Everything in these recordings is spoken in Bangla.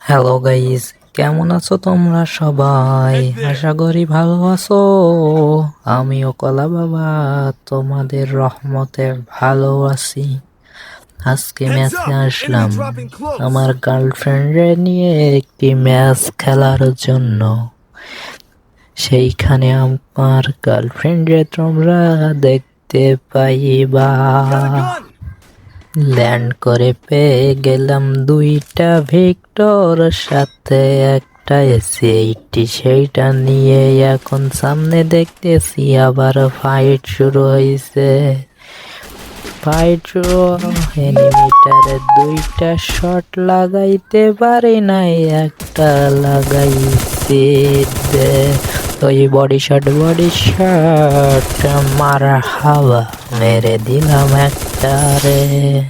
হ্যালো গাইস কেমন আছো তোমরা সবাই? আশা করি ভালো আছো। আমিও কলা বাবা তোমাদের রহমতে ভালো আছি। আজকে ম্যাচে আসলাম। আমার গার্লফ্রেন্ডে নিয়ে একটি ম্যাচ খেলার জন্য। সেইখানে আমার গার্লফ্রেন্ডে তোমরা দেখতে পাইবা। ল্যান্ড করে পেয়ে গেলাম দুইটা ভিক্টর, সাথে একটা এসি এইটি সেইটা নিয়ে এখন সামনে দেখতেছি আবার ফাইট শুরু হয়েছে ফাইট শুরু এনিমিটারে দুইটা শট লাগাইতে পারি নাই, একটা লাগাইছি দে- ওই বডি শট বডি শট মারা হাওয়া মেরে দিলাম একটা রে।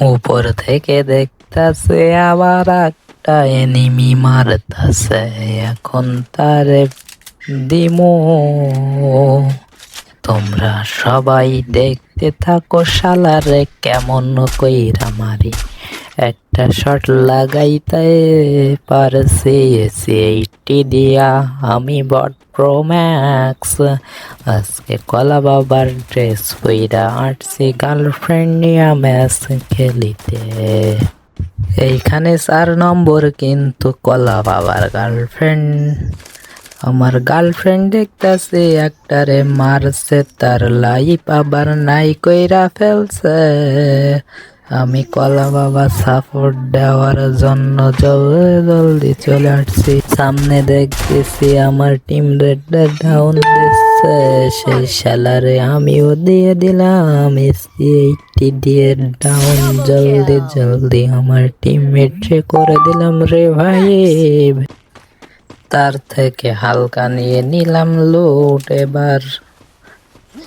উপর থেকে দেখতাছে আবার একটা এনিমি মারতাছে, এখন তারে দিমু। তোমরা সবাই দেখতে থাকো শালারে, কেমন কইরা মারি। একটা শট লাগাইতে পারছি, সেইটি দিয়া আমি বট প্রো ম্যাক্স আজকে কলা বাবার ড্রেস পইরা আটছি গার্লফ্রেন্ড নিয়ে ম্যাচ খেলিতে। এইখানে চার নম্বর কিন্তু কলা বাবার গার্লফ্রেন্ড আমার গার্লফ্রেন্ড দেখতাছে, একটারে মারছে, তার লাইফ আবার নাই কইরা ফেলছে। আমি কলা বাবা সাপোর্ট দেওয়ার জন্য জল- জলদি চলে আসছি। সামনে দেখতেছি আমার টিম রেড ডাউন দিচ্ছে। সেই শালারে আমিও দিয়ে দিলাম এইটি দিয়ে ডাউন জলদি জলদি আমার টিমমেট করে দিলাম রে ভাই। তার থেকে হালকা নিয়ে নিলাম লুট এবার।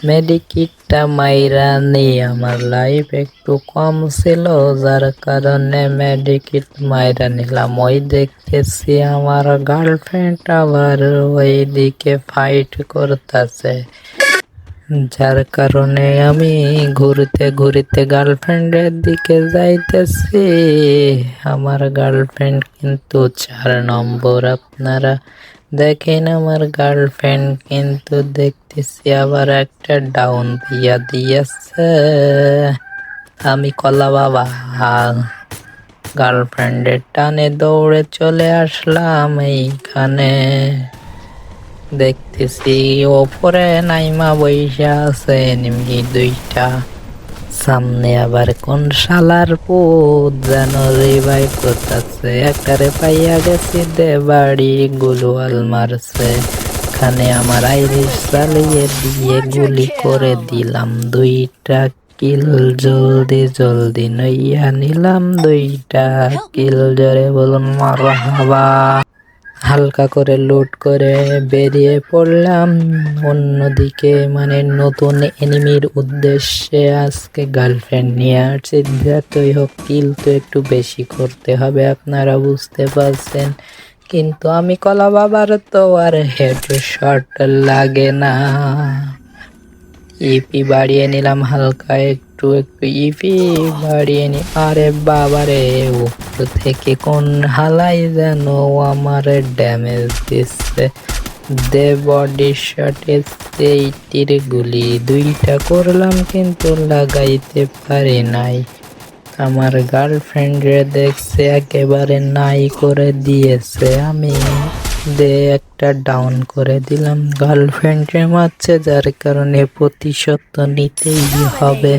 মেডিকিটটা মাইরা নেই। আমার লাইফ একটু কম ছিল, যার কারণে মেডিকিট মাইরা নিলাম। ওই দেখতেছি আমার গার্লফ্রেন্ড আবার ওই দিকে ফাইট করতেছে। যার কারণে আমি ঘুরতে ঘুরতে গার্লফ্রেন্ডের দিকে যাইতেছি। আমার গার্লফ্রেন্ড কিন্তু চার নম্বর, আপনারা দেখেন আমার গার্লফ্রেন্ড কিন্তু দেখতেছি আবার একটা ডাউন দিয়া দিয়েছে। আমি কলা বাবা গার্লফ্রেন্ডের টানে দৌড়ে চলে আসলাম এইখানে। দেখতেছি ওপরে নাইমা বৈশা আছে নিমকি দুইটা। সামনে আবার কোন শালার পুত যেন রিভাইভ করতেছে। একারে পাইয়া গেছি দে বাড়ি, গুলওয়াল মারছে। এখানে আমার আইরিশ চালিয়ে দিয়ে গুলি করে দিলাম। দুইটা কিল জলদি জলদি নইয়া নিলাম। দুইটা কিল জরে বলুন মারা হাবা হালকা করে লোড করে বেরিয়ে পড়লাম। অন্যদিকে মানে নতুন এনিমির উদ্দেশ্যে আজকে গার্লফ্রেন্ড নিয়ে আসছি। যতই হোক কিল তো একটু বেশি করতে হবে, আপনারা বুঝতে পারছেন। কিন্তু আমি কলা বাবার তো আর হেড শট লাগে না। ইপি বাড়িয়ে নিলাম হালকা একটু একটু ইপি বাড়িয়ে নি। আরে বাবারে উপর থেকে কোন হালাই যেন আমার ড্যামেজ দিচ্ছে। দে বডি শটে সেইটির গুলি। দুইটা করলাম কিন্তু লাগাইতে পারি নাই। আমার গার্লফ্রেন্ডে দেখছে, একেবারে নাই করে দিয়েছে। আমি দে একটা ডাউন করে দিলাম। গার্লফ্রেন্ডে মারছে যার কারণে প্রতিশোধ তো নিতেই হবে।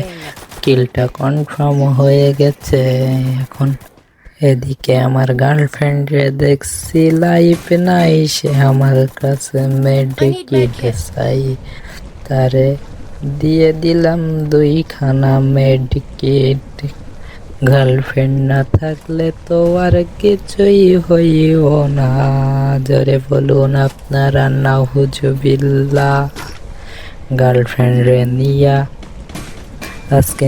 কিলটা কনফার্ম হয়ে গেছে। এখন এদিকে আমার গার্লফ্রেন্ডে দেখছি লাইফ নাই। সে আমার কাছে মেডিকিট চাই তারে দিয়ে দিলাম দুইখানা মেডিকিট গার্লফ্রেন্ড না থাকলে তো আর কিছুই হইও না। জোরে বলুন আপনারা না হুজুবিল্লা। গার্লফ্রেন্ড নিয়া আজকে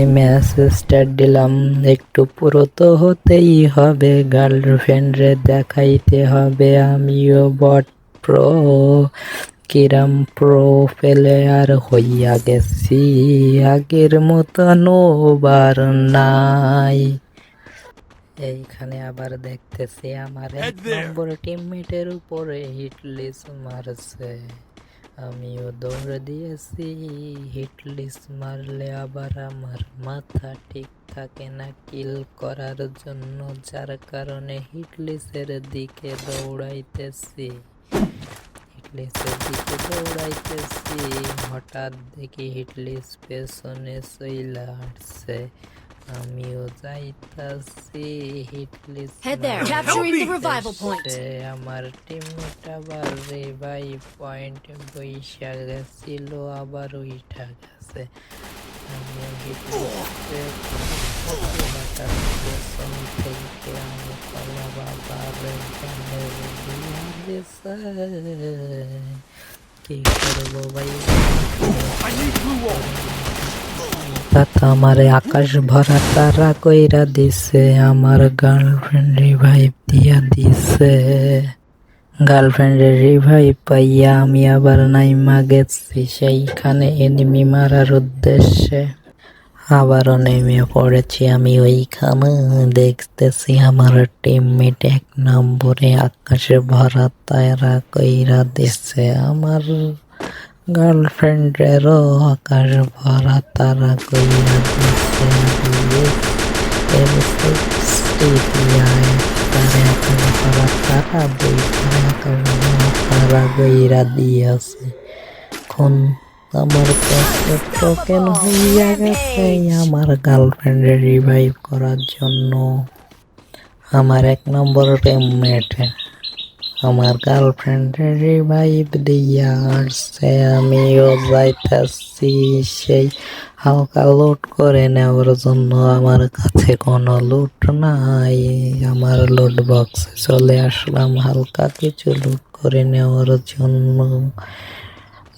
স্টার্ট দিলাম। একটু পুরো তো হতেই হবে। গার্লফ্রেন্ড রে দেখাইতে হবে, আমিও বট প্রো কিরাম প্রো প্লেয়ার হইয়া গেছি আগের মতন ওবার নাই। এইখানে আবার দেখতেছি আমার এক. নম্বর টিমমেটের উপরে হিটলিস মারছে। আমিও দৌড় দিয়েছি হিটলিস মারলে আবার আমার মাথা ঠিক থাকে না কিল করার জন্য যার কারণে হিটলিসের দিকে দৌড়াইতেছি। হিটলিসের দিকে দৌড়াইতেছি হঠাৎ দেখি হিটলিস পেছনে চইলা আসছে আমিও যাইতাছি হিটলিস Head there. মারতে Capturing the me. revival point. সে আমার টিমমেট আবার রিভাই পয়েন্ট বৈশা গেছিল আবার উইঠা গেছে আমারে আকাশ ভরা তারা কইরা দিছে, আমার গার্লফ্রেন্ড রিভাইভ দিয়া দিছে। গার্লফ্রেন্ডের রিভাইভ পাইয়া আমি আবার নাইমা গেছি, সেইখানে এনিমি মারার উদ্দেশ্যে। আবারও নেমে পড়েছি আমি ওইখানে। দেখতেছি আমার টিমমেট এক নম্বরে আকাশে ভরা তারা কইরা দিছে, আমার গার্লফ্রেন্ডেরও আকাশ ভরা তারা কইরা তারে আকাশ তারা কইরা দিয়েছে। আমার টোকেন হইয়া গেছে আমার গার্লফ্রেন্ডের রিভাইভ করার জন্য? আমার এক নম্বর টিমমেটে আমার গার্লফ্রেন্ডের রিভাইভ দিয়া আসছে। আমিও যাইতাছি, সেই হালকা লুট করে নেওয়ার জন্য আমার কাছে কোনো লুট নাই। আমার লুট বক্সে চলে আসলাম, হালকা কিছু লুট করে নেওয়ার জন্য।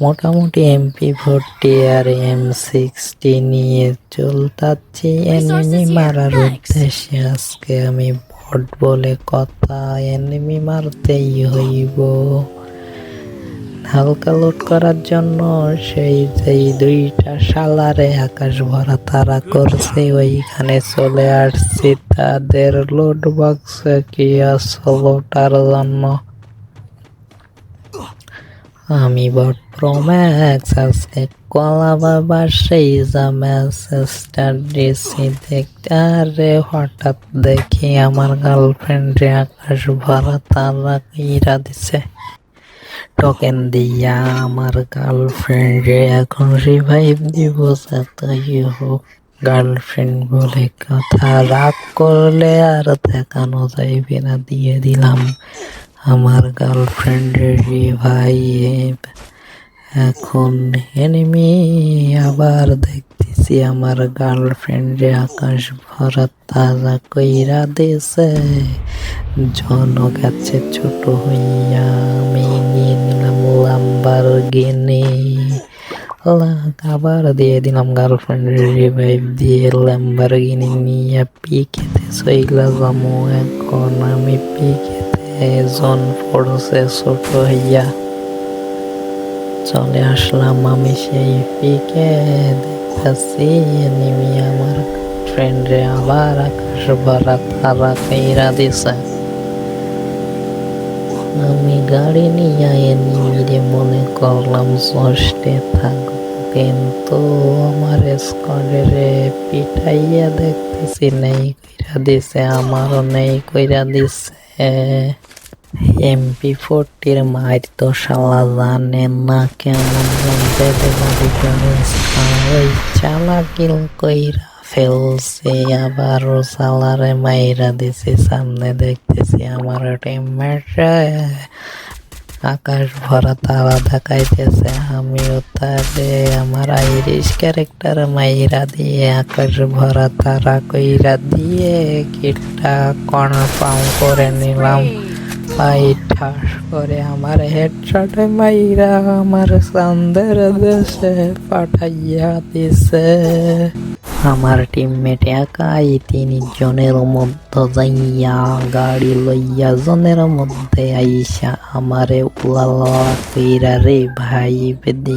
মোটামুটি এমপি ফোরটি আর এম সিক্সটি নিয়ে চলতাছি এনিমি মারার উদ্দেশ্যে আজকে আমি ভট বলে কথা এনিমি মারতেই হইব। হালকা লুট করার জন্য সেই যেই দুইটা সালারে আকাশ ভরা তারা করছে ওইখানে চলে আসছি। তাদের লুট বক্সে কি আছে লোটার জন্য? আমি বট প্রম্যাক্স, আজকে কলা বাবা, সেই মেসেজটা দিছি দেখতে। আরে হঠাৎ দেখি আমার গার্লফ্রেন্ডে আকাশ ভরা তারা ইরা দিছে। টোকেন দিয়া আমার গার্লফ্রেন্ডে এখন রিভাইভ দিব তাই হোক। গার্লফ্রেন্ড বলে কথা রাগ করলে আর দেখানো যাইবে না, দিয়ে দিলাম। আমার গার্লফ্রেন্ডের রিভাইভ এখন এনিমি আবার দেখতেছি আমার গার্লফ্রেন্ডে আকাশ ভরা তাজা কইরা দিছে। জন গেছে ছোট হইয়া আমি নিয়ে নিলাম লাম্বার গেনে আবার দিয়ে দিলাম গার্লফ্রেন্ডের রিভাইভ দিয়ে ল্যাম্বার গিনি নিয়ে পি খেতে সইলা যামো। এখন আমি পি খেতে জন পড়ছে ছোট হইয়া। চলে আসলাম আমি সেই পিকে দেখতেছি এনিমি আমার ফ্রেন্ডে আবার আকাশ ভরা তারা কইরা দিছে। আমি গাড়ি নিয়ে এনিমিরে মনে করলাম ষষ্ঠে থাকব কিন্তু আমার স্কোয়াডের পিঠাইয়া দেখতেছি, নেই কইরা দিছে, আমারও নেই কইরা দিছে। এমপি ফোরটির মাইর তো শালা জানে না কেমন দেবারি ওই চালা কিল কইরা ফেলছে আবারও সালারে মাইরা দিছে সামনে দেখতেছি আমার টিমমেট আকাশ ভরা তারা দেখাইতেছে আমিও তারে আমার আইরিশ ক্যারেক্টার মাইরা দিয়ে আকাশ ভরা তারা কইরা দিয়ে কিটটা কনফার্ম করে নিলাম পাই ঠাস করে আমার হেডশটে মাইরা আমার চান্দের দেশে পাঠাইয়া দিছে। আমার টিমমেট একাই তিনি জনের মধ্যে যাইয়া গাড়ি লইয়া জনের মধ্যে আইসা আমারে উলালা কইরা, রে ভাই, বেদি